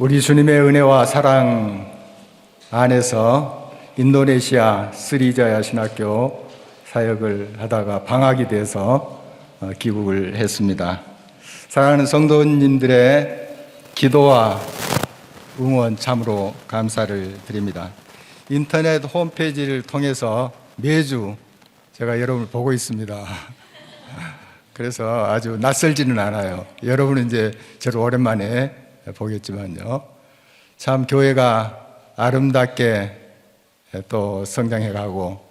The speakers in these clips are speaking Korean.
우리 주님의 은혜와 사랑 안에서 인도네시아 스리자야 신학교 사역을 하다가 방학이 돼서 어, 귀국을 했습니다. 사랑하는 성도님들의 기도와 응원 참으로 감사를 드립니다. 인터넷 홈페이지를 통해서 매주 제가 여러분을 보고 있습니다. 그래서 아주 낯설지는 않아요. 여러분은 이제 저를 오랜만에 보겠지만요. 참 교회가 아름답게 또 성장해 가고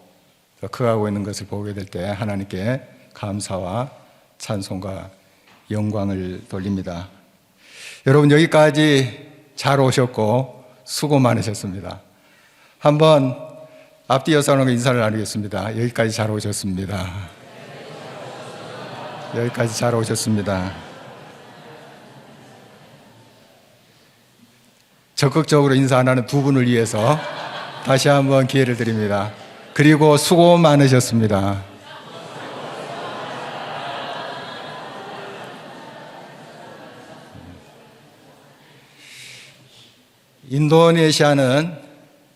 또 커가고 있는 것을 보게 될 때 하나님께 감사와 찬송과 영광을 돌립니다. 여러분 여기까지 잘 오셨고 수고 많으셨습니다. 한번 앞뒤어서 하는 인사를 나누겠습니다. 여기까지 잘 오셨습니다. 여기까지 잘 오셨습니다. 적극적으로 인사 안 하는 두 분을 위해서 다시 한번 기회를 드립니다. 그리고 수고 많으셨습니다. 인도네시아는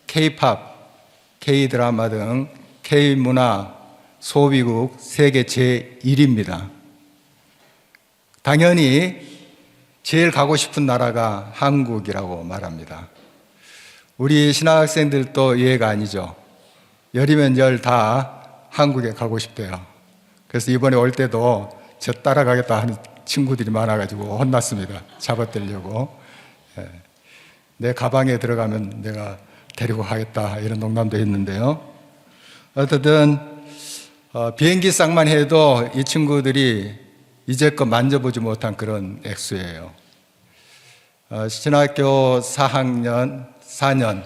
K-팝, K-드라마 등 K-문화 소비국 세계 제1위입니다. 당연히 제일 가고 싶은 나라가 한국이라고 말합니다. 우리 신학생들도 예가 아니죠. 열이면 열 다 한국에 가고 싶대요. 그래서 이번에 올 때도 저 따라가겠다 하는 친구들이 많아가지고 혼났습니다. 잡아떼려고. 예. 내 가방에 들어가면 내가 데리고 가겠다 이런 농담도 했는데요. 어쨌든 어, 비행기 싹만 해도 이 친구들이 이제껏 만져보지 못한 그런 액수예요. 어, 신학교 4학년, 4년,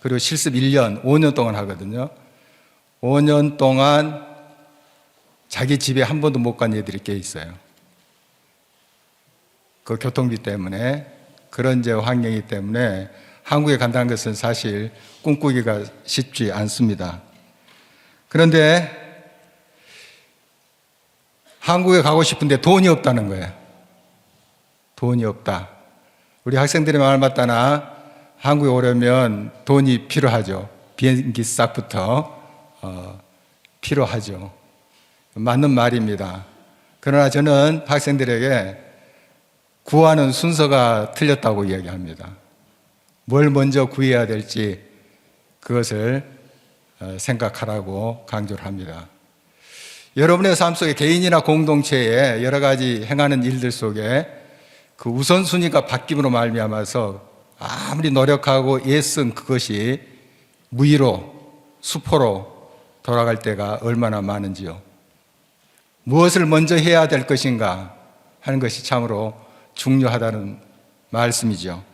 그리고 실습 1년, 5년 동안 하거든요. 5년 동안 자기 집에 한 번도 못 간 애들이 꽤 있어요. 그 교통비 때문에 그런 이제 환경이기 때문에 한국에 간다는 것은 사실 꿈꾸기가 쉽지 않습니다. 그런데 한국에 가고 싶은데 돈이 없다는 거예요. 돈이 없다. 우리 학생들이 말 맞다나 한국에 오려면 돈이 필요하죠. 비행기 싹부터 어, 필요하죠. 맞는 말입니다. 그러나 저는 학생들에게 구하는 순서가 틀렸다고 이야기합니다. 뭘 먼저 구해야 될지 그것을 어, 생각하라고 강조를 합니다. 여러분의 삶 속에 개인이나 공동체에 여러 가지 행하는 일들 속에 그 우선순위가 바뀜으로 말미암아서 아무리 노력하고 애쓴 그것이 무의로 수포로 돌아갈 때가 얼마나 많은지요. 무엇을 먼저 해야 될 것인가 하는 것이 참으로 중요하다는 말씀이죠.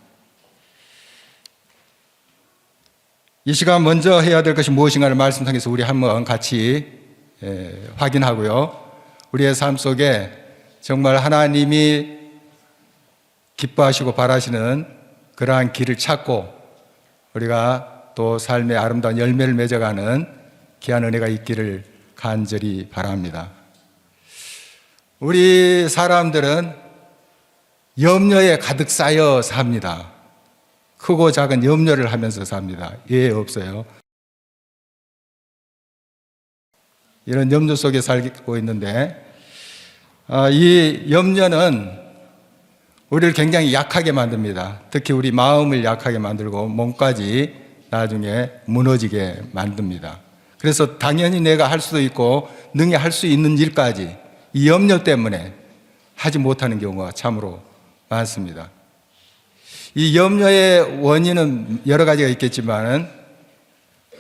이 시간 먼저 해야 될 것이 무엇인가를 말씀 통해서 우리 한번 같이 예, 확인하고요. 우리의 삶 속에 정말 하나님이 기뻐하시고 바라시는 그러한 길을 찾고 우리가 또 삶의 아름다운 열매를 맺어가는 귀한 은혜가 있기를 간절히 바랍니다. 우리 사람들은 염려에 가득 쌓여 삽니다. 크고 작은 염려를 하면서 삽니다. 예, 없어요. 이런 염려 속에 살고 있는데, 아, 이 염려는 우리를 굉장히 약하게 만듭니다. 특히 우리 마음을 약하게 만들고 몸까지 나중에 무너지게 만듭니다. 그래서 당연히 내가 할 수도 있고 능히 할 수 있는 일까지 이 염려 때문에 하지 못하는 경우가 참으로 많습니다. 이 염려의 원인은 여러 가지가 있겠지만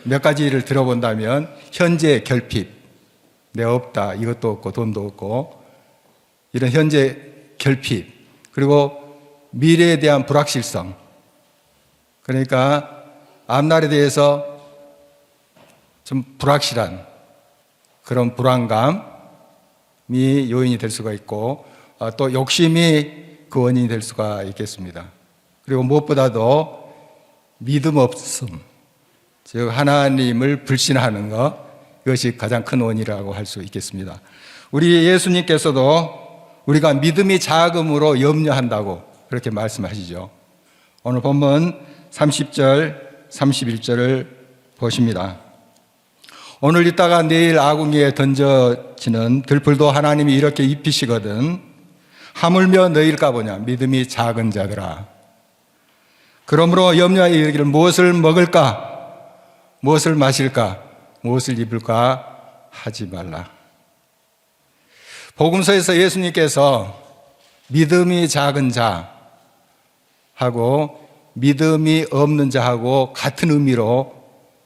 몇 가지를 들어본다면 현재 결핍, 내 없다, 이것도 없고 돈도 없고 이런 현재 결핍, 그리고 미래에 대한 불확실성, 그러니까 앞날에 대해서 좀 불확실한 그런 불안감이 요인이 될 수가 있고 어, 또 욕심이 그 원인이 될 수가 있겠습니다. 그리고 무엇보다도 믿음 없음, 즉 하나님을 불신하는 것 이것이 가장 큰 원인이라고 할 수 있겠습니다. 우리 예수님께서도 우리가 믿음이 작음으로 염려한다고 그렇게 말씀하시죠. 오늘 본문 30절, 31절을 보십니다. 오늘 있다가 내일 아궁이에 던져지는 들풀도 하나님이 이렇게 입히시거든. 하물며 너희일까 보냐. 믿음이 작은 자들아. 그러므로 염려하여 이르기를 무엇을 먹을까? 무엇을 마실까? 무엇을 입을까? 하지 말라. 복음서에서 예수님께서 믿음이 작은 자 하고 믿음이 없는 자하고 같은 의미로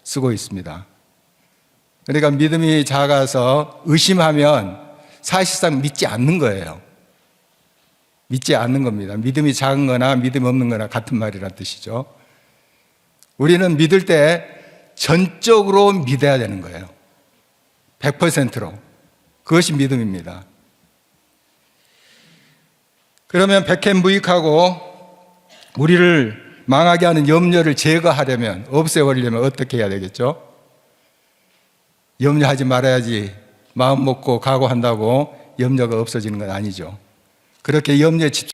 쓰고 있습니다. 그러니까 믿음이 작아서 의심하면 사실상 믿지 않는 거예요. 믿지 않는 겁니다. 믿음이 작은 거나 믿음이 없는 거나 같은 말이란 뜻이죠. 우리는 믿을 때 전적으로 믿어야 되는 거예요. 100%로. 그것이 믿음입니다. 그러면 백행무익하고 우리를 망하게 하는 염려를 제거하려면, 없애버리려면 어떻게 해야 되겠죠? 염려하지 말아야지 마음 먹고 각오한다고 염려가 없어지는 건 아니죠. 그렇게 염려에 집중,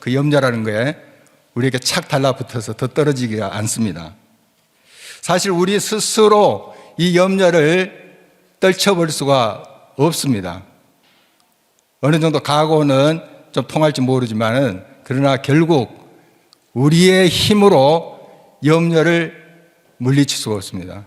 그 염려라는 거에 우리에게 착 달라붙어서 더 떨어지기가 않습니다. 사실 우리 스스로 이 염려를 떨쳐버릴 수가 없습니다. 어느 정도 각오는 좀 통할지 모르지만은 그러나 결국 우리의 힘으로 염려를 물리칠 수가 없습니다.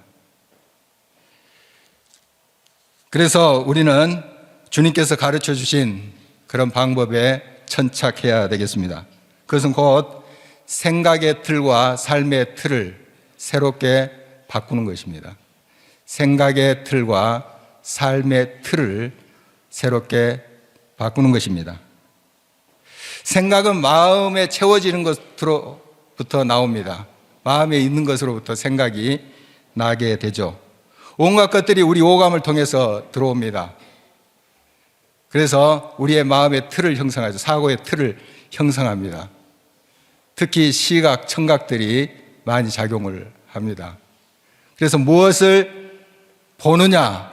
그래서 우리는 주님께서 가르쳐 주신 그런 방법에 천착해야 되겠습니다. 그것은 곧 생각의 틀과 삶의 틀을 새롭게 바꾸는 것입니다. 생각의 틀과 삶의 틀을 새롭게 바꾸는 것입니다. 생각은 마음에 채워지는 것으로부터 나옵니다. 마음에 있는 것으로부터 생각이 나게 되죠. 온갖 것들이 우리 오감을 통해서 들어옵니다. 그래서 우리의 마음의 틀을 형성하죠. 사고의 틀을 형성합니다. 특히 시각, 청각들이 많이 작용을 합니다. 그래서 무엇을 보느냐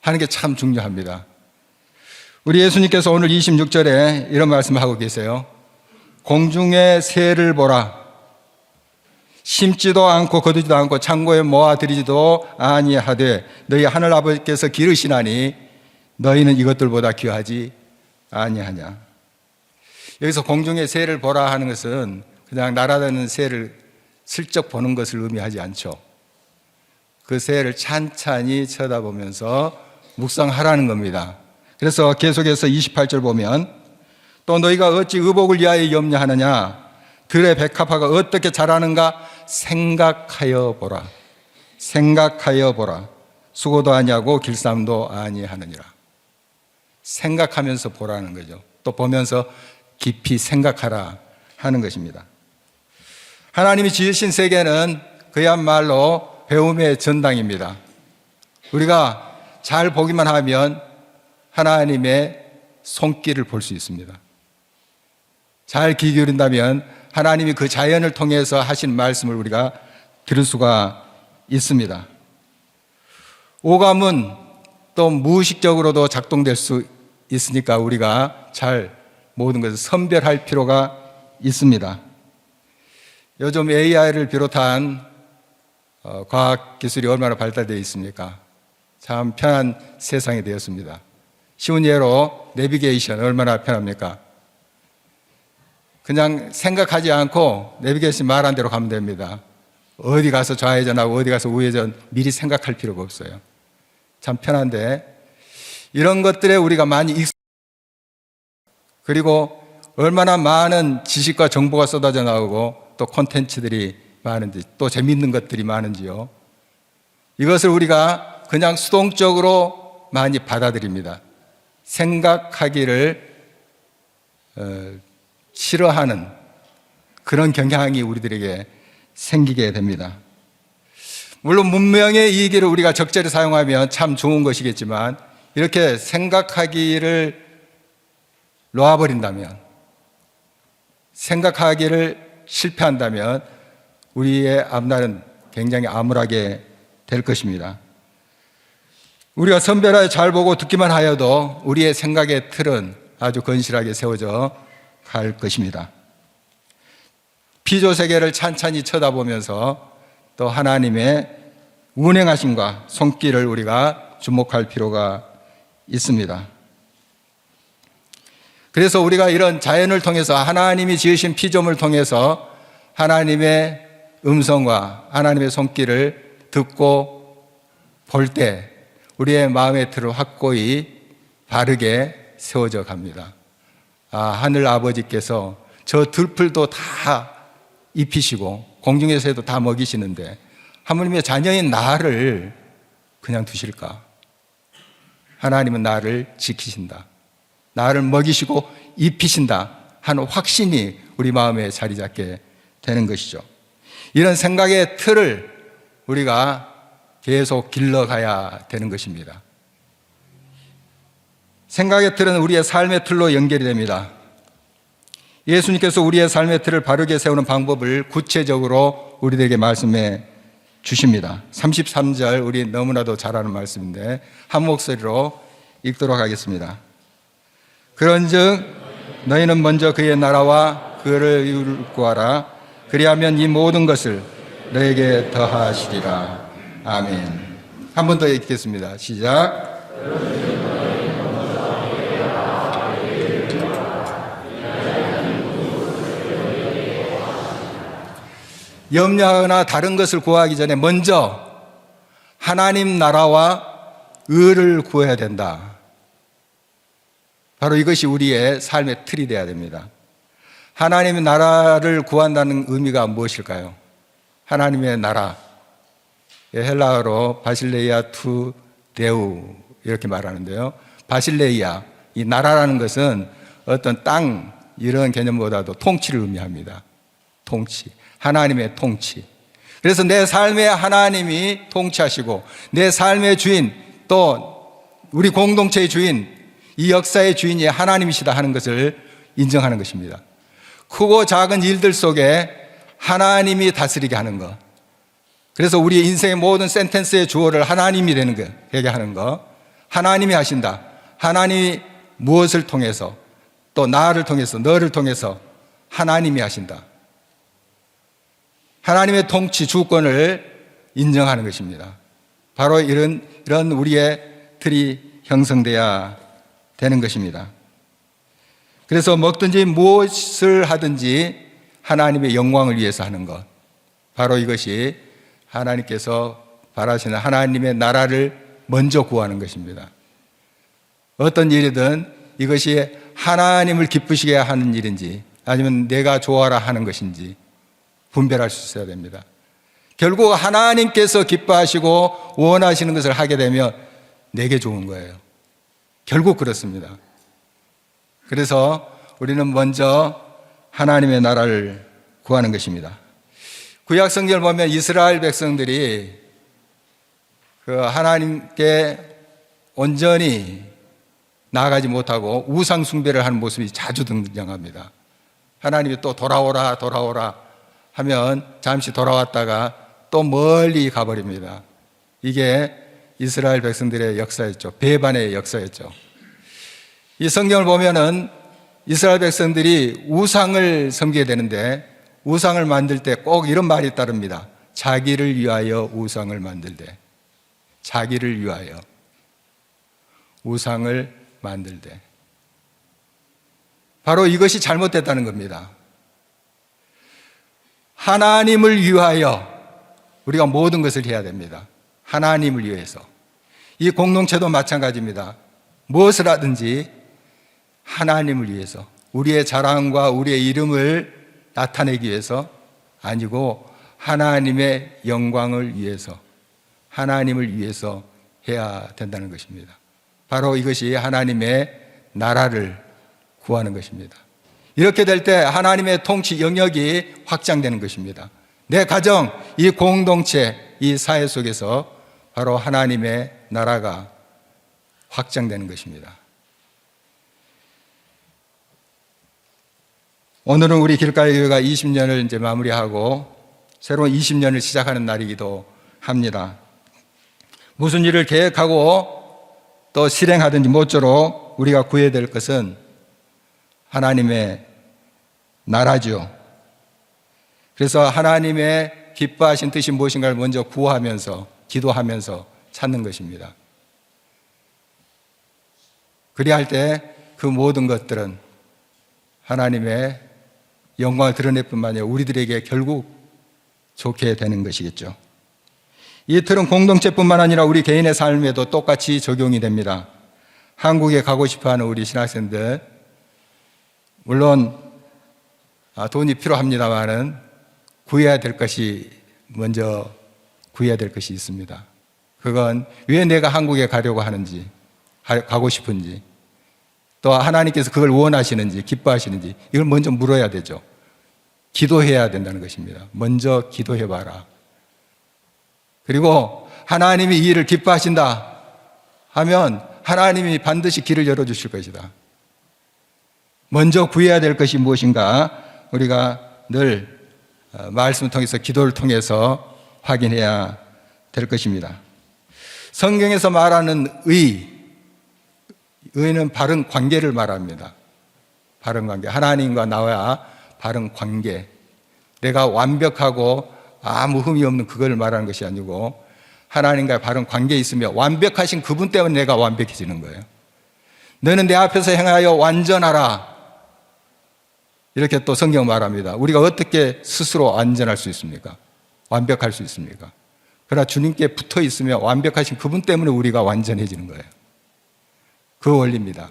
하는 게 참 중요합니다. 우리 예수님께서 오늘 26절에 이런 말씀을 하고 계세요. 공중의 새를 보라. 심지도 않고 거두지도 않고 창고에 모아들이지도 아니하되 너희 하늘 아버지께서 기르시나니 너희는 이것들보다 귀하지 아니하냐. 여기서 공중의 새를 보라 하는 것은 그냥 날아다니는 새를 슬쩍 보는 것을 의미하지 않죠. 그 새를 찬찬히 쳐다보면서 묵상하라는 겁니다. 그래서 계속해서 28절 보면 또 너희가 어찌 의복을 위하여 염려하느냐 들의 백합화가 어떻게 자라는가 생각하여 보라. 생각하여 보라. 수고도 아니하고 길쌈도 아니하느니라. 생각하면서 보라는 거죠. 또 보면서 깊이 생각하라 하는 것입니다. 하나님이 지으신 세계는 그야말로 배움의 전당입니다. 우리가 잘 보기만 하면 하나님의 손길을 볼 수 있습니다. 잘 귀 기울인다면 하나님이 그 자연을 통해서 하신 말씀을 우리가 들을 수가 있습니다. 오감은 또 무의식적으로도 작동될 수 있으니까 우리가 잘 모든 것을 선별할 필요가 있습니다. 요즘 AI를 비롯한 어, 과학 기술이 얼마나 발달되어 있습니까? 참 편한 세상이 되었습니다. 쉬운 예로 내비게이션 얼마나 편합니까? 그냥 생각하지 않고 내비게이션 말한 대로 가면 됩니다. 어디 가서 좌회전하고 어디 가서 우회전 미리 생각할 필요가 없어요. 참 편한데 이런 것들에 우리가 많이 익 그리고 얼마나 많은 지식과 정보가 쏟아져 나오고 또 콘텐츠들이 많은지 또 재밌는 것들이 많은지요. 이것을 우리가 그냥 수동적으로 많이 받아들입니다. 생각하기를 어, 싫어하는 그런 경향이 우리들에게 생기게 됩니다. 물론 문명의 이익을 우리가 적절히 사용하면 참 좋은 것이겠지만 이렇게 생각하기를 놓아버린다면 생각하기를 실패한다면 우리의 앞날은 굉장히 암울하게 될 것입니다. 우리가 선별하여 잘 보고 듣기만 하여도 우리의 생각의 틀은 아주 건실하게 세워져 갈 것입니다. 피조 세계를 찬찬히 쳐다보면서 또 하나님의 운행하심과 손길을 우리가 주목할 필요가 있습니다. 그래서 우리가 이런 자연을 통해서 하나님이 지으신 피조물 통해서 하나님의 음성과 하나님의 손길을 듣고 볼 때 우리의 마음의 틀을 확고히 바르게 세워져 갑니다. 아, 하늘 아버지께서 저 들풀도 다 입히시고 공중에서도 다 먹이시는데 하나님의 자녀인 나를 그냥 두실까? 하나님은 나를 지키신다. 나를 먹이시고 입히신다 하는 확신이 우리 마음에 자리 잡게 되는 것이죠. 이런 생각의 틀을 우리가 계속 길러가야 되는 것입니다. 생각의 틀은 우리의 삶의 틀로 연결이 됩니다. 예수님께서 우리의 삶의 틀을 바르게 세우는 방법을 구체적으로 우리들에게 말씀해 주십니다. 33절 우리 너무나도 잘 아는 말씀인데 한 목소리로 읽도록 하겠습니다. 그런즉 너희는 먼저 그의 나라와 그를 구하라 그리하면 이 모든 것을 너에게 더하시리라. 아멘. 한 번 더 읽겠습니다. 시작. 염려하거나 다른 것을 구하기 전에 먼저 하나님 나라와 의를 구해야 된다. 바로 이것이 우리의 삶의 틀이 되어야 됩니다. 하나님의 나라를 구한다는 의미가 무엇일까요? 하나님의 나라. 예, 헬라어로 바실레이아 투 데우 이렇게 말하는데요. 바실레이아 이 나라라는 것은 어떤 땅 이런 개념보다도 통치를 의미합니다. 통치. 하나님의 통치. 그래서 내 삶에 하나님이 통치하시고 내 삶의 주인 또 우리 공동체의 주인 이 역사의 주인이 하나님이시다 하는 것을 인정하는 것입니다. 크고 작은 일들 속에 하나님이 다스리게 하는 것. 그래서 우리 인생의 모든 센텐스의 주어를 하나님이 되는 거, 되게 하는 거. 하나님이 하신다. 하나님이 무엇을 통해서 또 나를 통해서 너를 통해서 하나님이 하신다. 하나님의 통치 주권을 인정하는 것입니다. 바로 이런 이런 우리의 틀이 형성돼야 되는 것입니다. 그래서 먹든지 무엇을 하든지 하나님의 영광을 위해서 하는 것. 바로 이것이 하나님께서 바라시는 하나님의 나라를 먼저 구하는 것입니다. 어떤 일이든 이것이 하나님을 기쁘시게 하는 일인지 아니면 내가 좋아라 하는 것인지 분별할 수 있어야 됩니다. 결국 하나님께서 기뻐하시고 원하시는 것을 하게 되면 내게 좋은 거예요. 결국 그렇습니다. 그래서 우리는 먼저 하나님의 나라를 구하는 것입니다. 구약 성경을 보면 이스라엘 백성들이 그 하나님께 온전히 나아가지 못하고 우상 숭배를 하는 모습이 자주 등장합니다. 하나님이 또 돌아오라 돌아오라 하면 잠시 돌아왔다가 또 멀리 가버립니다. 이게 이스라엘 백성들의 역사였죠. 배반의 역사였죠. 이 성경을 보면은 이스라엘 백성들이 우상을 섬기게 되는데 우상을 만들 때 꼭 이런 말이 따릅니다. 자기를 위하여 우상을 만들되. 자기를 위하여 우상을 만들되. 바로 이것이 잘못됐다는 겁니다. 하나님을 위하여 우리가 모든 것을 해야 됩니다. 하나님을 위해서. 이 공동체도 마찬가지입니다. 무엇을 하든지 하나님을 위해서, 우리의 자랑과 우리의 이름을 나타내기 위해서 아니고 하나님의 영광을 위해서, 하나님을 위해서 해야 된다는 것입니다. 바로 이것이 하나님의 나라를 구하는 것입니다. 이렇게 될 때 하나님의 통치 영역이 확장되는 것입니다. 내 가정, 이 공동체, 이 사회 속에서 바로 하나님의 나라가 확장되는 것입니다. 오늘은 우리 길가의 교회가 20년을 이제 마무리하고 새로운 20년을 시작하는 날이기도 합니다. 무슨 일을 계획하고 또 실행하든지 모쪼록 우리가 구해야 될 것은 하나님의 나라죠. 그래서 하나님의 기뻐하신 뜻이 무엇인가를 먼저 구하면서 기도하면서 찾는 것입니다. 그리할 때 그 모든 것들은 하나님의 영광을 드러낼 뿐만 아니라 우리들에게 결국 좋게 되는 것이겠죠. 이 틀은 공동체뿐만 아니라 우리 개인의 삶에도 똑같이 적용이 됩니다. 한국에 가고 싶어 하는 우리 신학생들, 물론 아, 돈이 필요합니다만은 구해야 될 것이 먼저 구해야 될 것이 있습니다. 그건 왜 내가 한국에 가려고 하는지, 가- 가고 싶은지, 또 하나님께서 그걸 원하시는지, 기뻐하시는지, 이걸 먼저 물어야 되죠. 기도해야 된다는 것입니다. 먼저 기도해 봐라. 그리고 하나님이 이 일을 기뻐하신다 하면 하나님이 반드시 길을 열어주실 것이다. 먼저 구해야 될 것이 무엇인가 우리가 늘 어, 말씀을 통해서 기도를 통해서 확인해야 될 것입니다. 성경에서 말하는 의, 의는 바른 관계를 말합니다. 바른 관계. 하나님과 나와 바른 관계. 내가 완벽하고 아무 흠이 없는 그걸 말하는 것이 아니고 하나님과의 바른 관계에 있으며 완벽하신 그분 때문에 내가 완벽해지는 거예요. 너는 내 앞에서 행하여 완전하라. 이렇게 또 성경 말합니다. 우리가 어떻게 스스로 완전할 수 있습니까? 완벽할 수 있습니까? 그러나 주님께 붙어 있으며 완벽하신 그분 때문에 우리가 완전해지는 거예요. 그 원리입니다.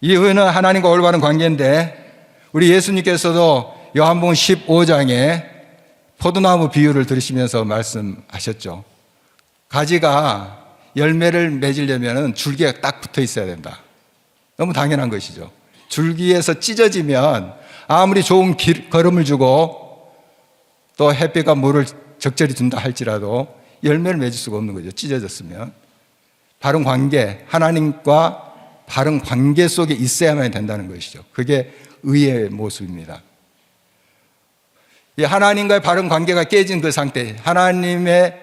이 의는 하나님과 올바른 관계인데 우리 예수님께서도 요한복음 15장에 포도나무 비유를 들으시면서 말씀하셨죠. 가지가 열매를 맺으려면 줄기가 딱 붙어 있어야 된다. 너무 당연한 것이죠. 줄기에서 찢어지면 아무리 좋은 길, 걸음을 주고 또 햇빛과 물을 적절히 준다 할지라도 열매를 맺을 수가 없는 거죠. 찢어졌으면. 바른 관계, 하나님과 바른 관계 속에 있어야만 된다는 것이죠. 그게 의의 모습입니다. 이 하나님과의 바른 관계가 깨진 그 상태, 하나님의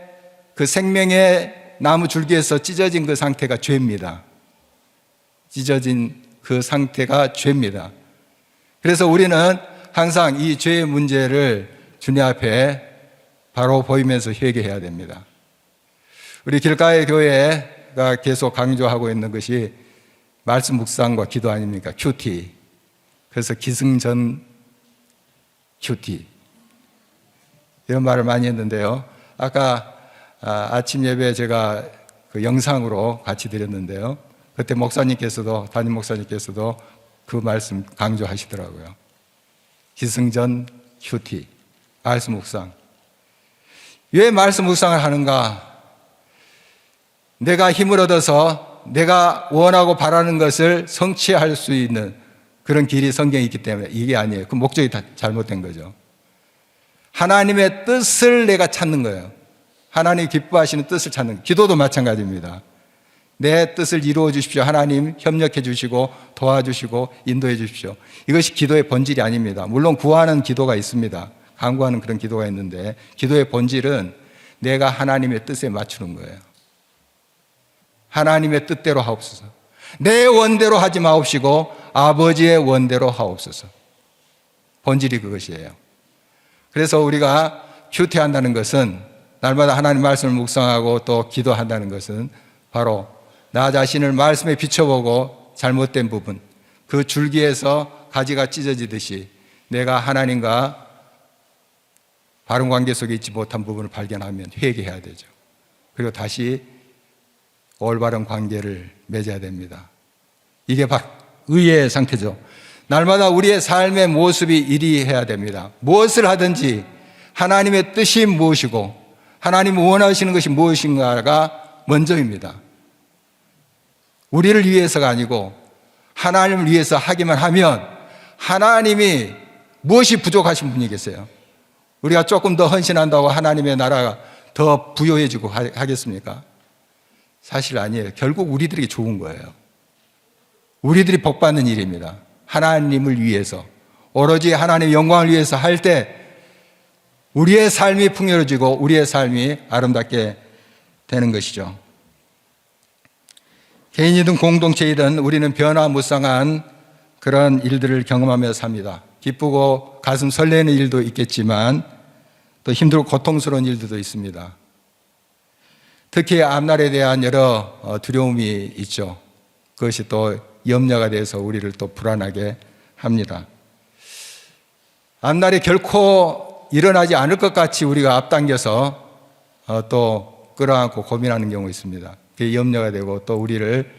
그 생명의 나무 줄기에서 찢어진 그 상태가 죄입니다. 찢어진 그 상태가 죄입니다. 그래서 우리는 항상 이 죄의 문제를 주님 앞에 바로 보이면서 회개해야 됩니다. 우리 길가의 교회가 계속 강조하고 있는 것이 말씀 묵상과 기도 아닙니까? 큐티. 그래서 기승전 큐티. 이런 말을 많이 했는데요. 아까 아, 아침 예배 제가 그 영상으로 같이 드렸는데요. 그때 목사님께서도, 담임 목사님께서도 그 말씀 강조하시더라고요. 기승전 큐티. 말씀 묵상. 왜 말씀 묵상을 하는가? 내가 힘을 얻어서 내가 원하고 바라는 것을 성취할 수 있는 그런 길이 성경에 있기 때문에 이게 아니에요. 그 목적이 다 잘못된 거죠. 하나님의 뜻을 내가 찾는 거예요. 하나님 기뻐하시는 뜻을 찾는. 기도도 마찬가지입니다. 내 뜻을 이루어 주십시오. 하나님 협력해 주시고 도와주시고 인도해 주십시오. 이것이 기도의 본질이 아닙니다. 물론 구하는 기도가 있습니다. 간구하는 그런 기도가 있는데 기도의 본질은 내가 하나님의 뜻에 맞추는 거예요. 하나님의 뜻대로 하옵소서. 내 원대로 하지 마옵시고 아버지의 원대로 하옵소서. 본질이 그것이에요. 그래서 우리가 큐티한다는 것은 날마다 하나님 말씀을 묵상하고 또 기도한다는 것은 바로 나 자신을 말씀에 비춰보고 잘못된 부분, 그 줄기에서 가지가 찢어지듯이 내가 하나님과 바른 관계 속에 있지 못한 부분을 발견하면 회개해야 되죠. 그리고 다시 올바른 관계를 맺어야 됩니다. 이게 바로 의의 상태죠. 날마다 우리의 삶의 모습이 이리해야 됩니다. 무엇을 하든지 하나님의 뜻이 무엇이고 하나님 원하시는 것이 무엇인가가 먼저입니다. 우리를 위해서가 아니고 하나님을 위해서 하기만 하면 하나님이 무엇이 부족하신 분이 계세요? 우리가 조금 더 헌신한다고 하나님의 나라가 더 부여해지고 하겠습니까? 사실 아니에요. 결국 우리들에게 좋은 거예요. 우리들이 복받는 일입니다. 하나님을 위해서. 오로지 하나님의 영광을 위해서 할 때 우리의 삶이 풍요로워지고 우리의 삶이 아름답게 되는 것이죠. 개인이든 공동체이든 우리는 변화무쌍한 그런 일들을 경험하며 삽니다. 기쁘고 가슴 설레는 일도 있겠지만 또 힘들고 고통스러운 일들도 있습니다. 특히 앞날에 대한 여러 어, 두려움이 있죠. 그것이 또 염려가 돼서 우리를 또 불안하게 합니다. 앞날에 결코 일어나지 않을 것 같이 우리가 앞당겨서 어, 또 끌어안고 고민하는 경우 있습니다. 그게 염려가 되고 또 우리를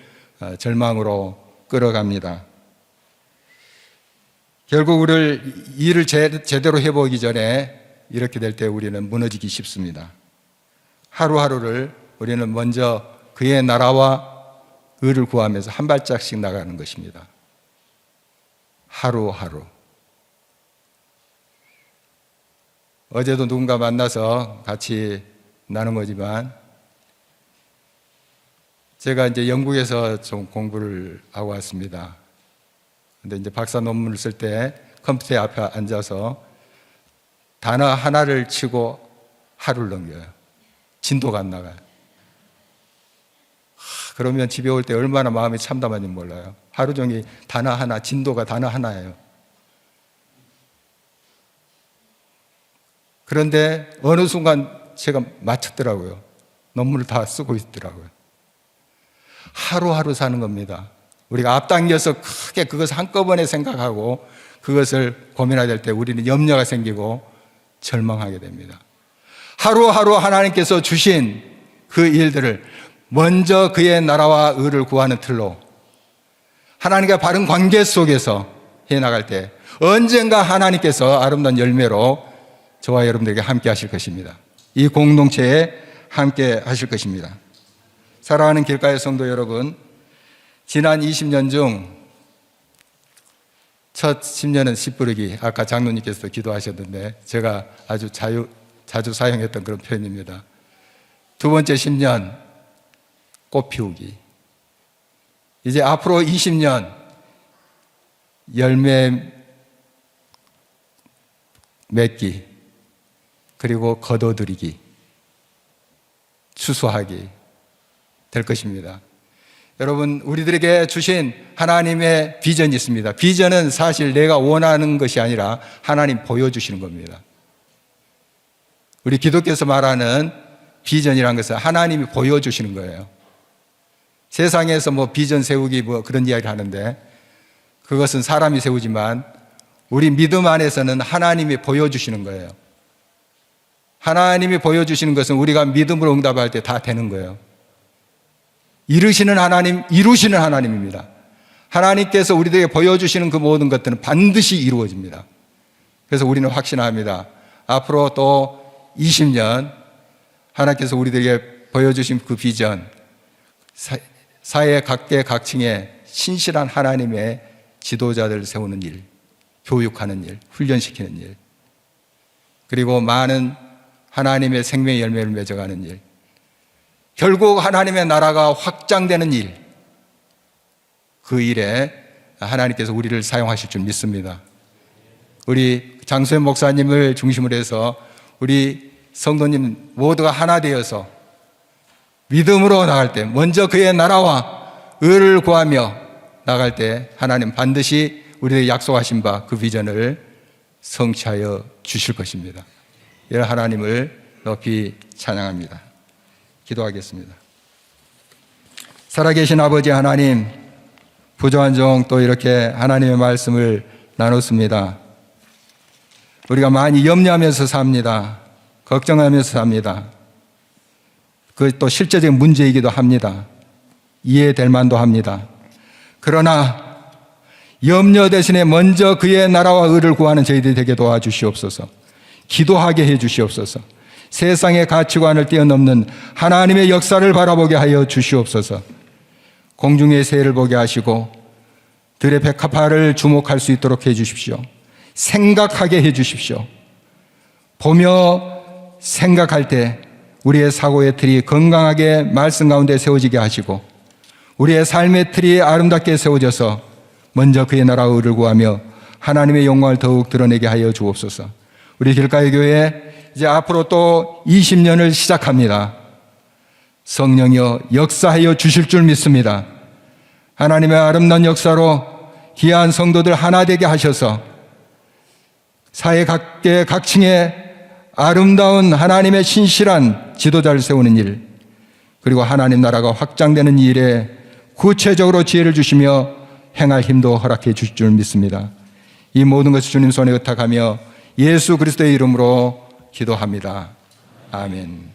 어, 절망으로 끌어갑니다. 결국 우리를 일을 제, 제대로 해보기 전에 이렇게 될 때 우리는 무너지기 쉽습니다. 하루하루를 우리는 먼저 그의 나라와 의를 구하면서 한 발짝씩 나가는 것입니다. 하루하루. 어제도 누군가 만나서 같이 나눈 거지만 제가 이제 영국에서 좀 공부를 하고 왔습니다. 근데 이제 박사 논문을 쓸 때 컴퓨터 앞에 앉아서 단어 하나를 치고 하루를 넘겨요. 진도가 안 나가요. 하, 그러면 집에 올 때 얼마나 마음이 참담한지 몰라요. 하루 종일 단어 하나, 진도가 단어 하나예요. 그런데 어느 순간 제가 맞췄더라고요. 논문을 다 쓰고 있더라고요. 하루하루 사는 겁니다. 우리가 앞당겨서 크게 그것을 한꺼번에 생각하고 그것을 고민하게 될때 우리는 염려가 생기고 절망하게 됩니다. 하루하루 하나님께서 주신 그 일들을 먼저 그의 나라와 의를 구하는 틀로 하나님과 바른 관계 속에서 해 나갈 때 언젠가 하나님께서 아름다운 열매로 저와 여러분들에게 함께 하실 것입니다. 이 공동체에 함께 하실 것입니다. 사랑하는 길가의 성도 여러분, 지난 20년 중 첫 10년은 씨뿌리기, 아까 장로님께서도 기도하셨는데 제가 아주 자유, 자주 사용했던 그런 표현입니다. 두 번째 10년, 꽃 피우기. 이제 앞으로 20년, 열매 맺기, 그리고 거둬들이기, 추수하기 될 것입니다. 여러분, 우리들에게 주신 하나님의 비전이 있습니다. 비전은 사실 내가 원하는 것이 아니라 하나님 보여주시는 겁니다. 우리 기독교에서 말하는 비전이라는 것은 하나님이 보여주시는 거예요. 세상에서 뭐 비전 세우기 뭐 그런 이야기를 하는데 그것은 사람이 세우지만 우리 믿음 안에서는 하나님이 보여주시는 거예요. 하나님이 보여주시는 것은 우리가 믿음으로 응답할 때 다 되는 거예요. 이루시는 하나님, 이루시는 하나님입니다. 하나님께서 우리들에게 보여주시는 그 모든 것들은 반드시 이루어집니다. 그래서 우리는 확신합니다. 앞으로 또 20년 하나님께서 우리들에게 보여주신 그 비전, 사회 각계 각층에 신실한 하나님의 지도자들을 세우는 일, 교육하는 일, 훈련시키는 일, 그리고 많은 하나님의 생명의 열매를 맺어가는 일, 결국 하나님의 나라가 확장되는 일, 그 일에 하나님께서 우리를 사용하실 줄 믿습니다. 우리 장수현 목사님을 중심으로 해서 우리 성도님 모두가 하나 되어서 믿음으로 나갈 때 먼저 그의 나라와 의를 구하며 나갈 때 하나님 반드시 우리에게 약속하신 바 그 비전을 성취하여 주실 것입니다. 이런 하나님을 높이 찬양합니다. 기도하겠습니다. 살아계신 아버지 하나님, 부조한 종 또 이렇게 하나님의 말씀을 나눴습니다. 우리가 많이 염려하면서 삽니다. 걱정하면서 삽니다. 그 또 실제적인 문제이기도 합니다. 이해될 만도 합니다. 그러나 염려 대신에 먼저 그의 나라와 의를 구하는 저희들이 되게 도와주시옵소서. 기도하게 해 주시옵소서. 세상의 가치관을 뛰어넘는 하나님의 역사를 바라보게 하여 주시옵소서. 공중의 새를 보게 하시고 들의 백합화를 주목할 수 있도록 해 주십시오. 생각하게 해 주십시오. 보며 생각할 때 우리의 사고의 틀이 건강하게 말씀 가운데 세워지게 하시고 우리의 삶의 틀이 아름답게 세워져서 먼저 그의 나라 의를 구하며 하나님의 영광을 더욱 드러내게 하여 주옵소서. 우리 길가의 교회 이제 앞으로 또 20년을 시작합니다. 성령여 역사하여 주실 줄 믿습니다. 하나님의 아름다운 역사로 귀한 성도들 하나 되게 하셔서 사회 각계 각층에 아름다운 하나님의 신실한 지도자를 세우는 일, 그리고 하나님 나라가 확장되는 이 일에 구체적으로 지혜를 주시며 행할 힘도 허락해 주실 줄 믿습니다. 이 모든 것을 주님 손에 의탁하며 예수 그리스도의 이름으로 기도합니다. 아멘.